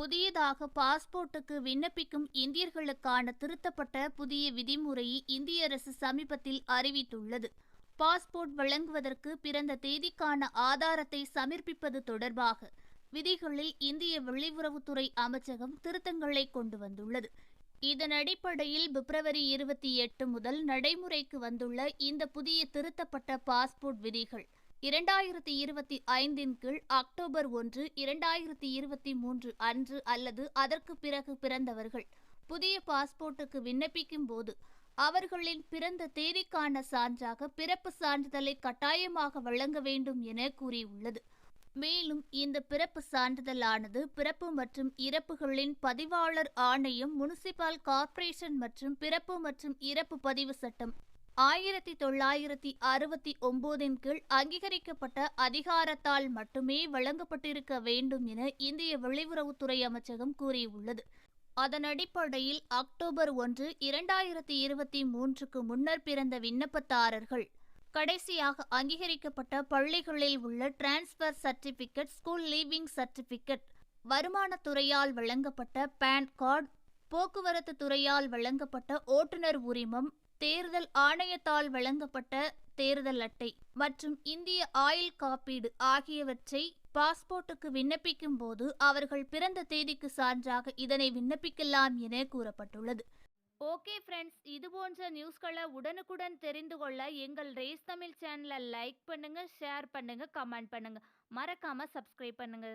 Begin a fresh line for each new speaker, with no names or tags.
புதியதாக பாஸ்போர்ட்டுக்கு விண்ணப்பிக்கும் இந்தியர்களுக்கான திருத்தப்பட்ட புதிய விதிமுறையை இந்திய அரசு சமீபத்தில் அறிவித்துள்ளது. பாஸ்போர்ட் வழங்குவதற்கு பிறந்த தேதிக்கான ஆதாரத்தை சமர்ப்பிப்பது தொடர்பாக விதிகளில் இந்திய வெளியுறவுத்துறை அமைச்சகம் திருத்தங்களை கொண்டு வந்துள்ளது. இதன் அடிப்படையில் பிப்ரவரி இருபத்தி எட்டு முதல் நடைமுறைக்கு வந்துள்ள இந்த புதிய திருத்தப்பட்ட பாஸ்போர்ட் விதிகள் இரண்டாயிரத்தி இருபத்தி ஐந்தின் கீழ் அக்டோபர் ஒன்று இரண்டாயிரத்தி இருபத்தி மூன்று அன்று அல்லது அதற்கு பிறகு பிறந்தவர்கள். புதிய பாஸ்போர்ட்டுக்கு விண்ணப்பிக்கும் போது அவர்களின் பிறந்த தேதிக்கான சான்றாக பிறப்பு சான்றிதழை கட்டாயமாக வழங்க வேண்டும் என கூறியுள்ளது. மேலும் இந்த பிறப்பு சான்றிதழானது பிறப்பு மற்றும் இறப்புகளின் பதிவாளர் ஆணையம் முனிசிபல் கார்ப்பரேஷன் மற்றும் பிறப்பு மற்றும் இறப்பு பதிவு சட்டம் ஆயிரத்தி தொள்ளாயிரத்தி அறுபத்தி ஒன்பதின் கீழ் அங்கீகரிக்கப்பட்ட அதிகாரத்தால் மட்டுமே வழங்கப்பட்டிருக்க வேண்டும் என இந்திய வெளியுறவுத்துறை அமைச்சகம் கூறியுள்ளது. அதன் அடிப்படையில் அக்டோபர் ஒன்று இரண்டாயிரத்தி இருபத்தி மூன்றுக்கு முன்னர் பிறந்த விண்ணப்பதாரர்கள் கடைசியாக அங்கீகரிக்கப்பட்ட பள்ளிகளில் உள்ள transfer certificate school leaving certificate வருமானத்துறையால் வழங்கப்பட்ட பான் கார்டு போக்குவரத்து துறையால் வழங்கப்பட்ட ஓட்டுநர் உரிமம் தேர்தல் ஆணையத்தால் வழங்கப்பட்ட தேர்தல் அட்டை மற்றும் இந்திய ஆயுள் காப்பீடு ஆகியவற்றை பாஸ்போர்ட்டுக்கு விண்ணப்பிக்கும் போது அவர்கள் பிறந்த தேதிக்கு சான்றாக இதனை விண்ணப்பிக்கலாம் என கூறப்பட்டுள்ளது. ஓகே ஃப்ரெண்ட்ஸ் இது போன்ற நியூஸ்களை உடனுக்குடன் தெரிந்து கொள்ள எங்கள் ரேஸ் தமிழ் சேனலை லைக் பண்ணுங்க ஷேர் பண்ணுங்க கமெண்ட் பண்ணுங்க. மறக்காம சப்ஸ்கிரைப் பண்ணுங்க.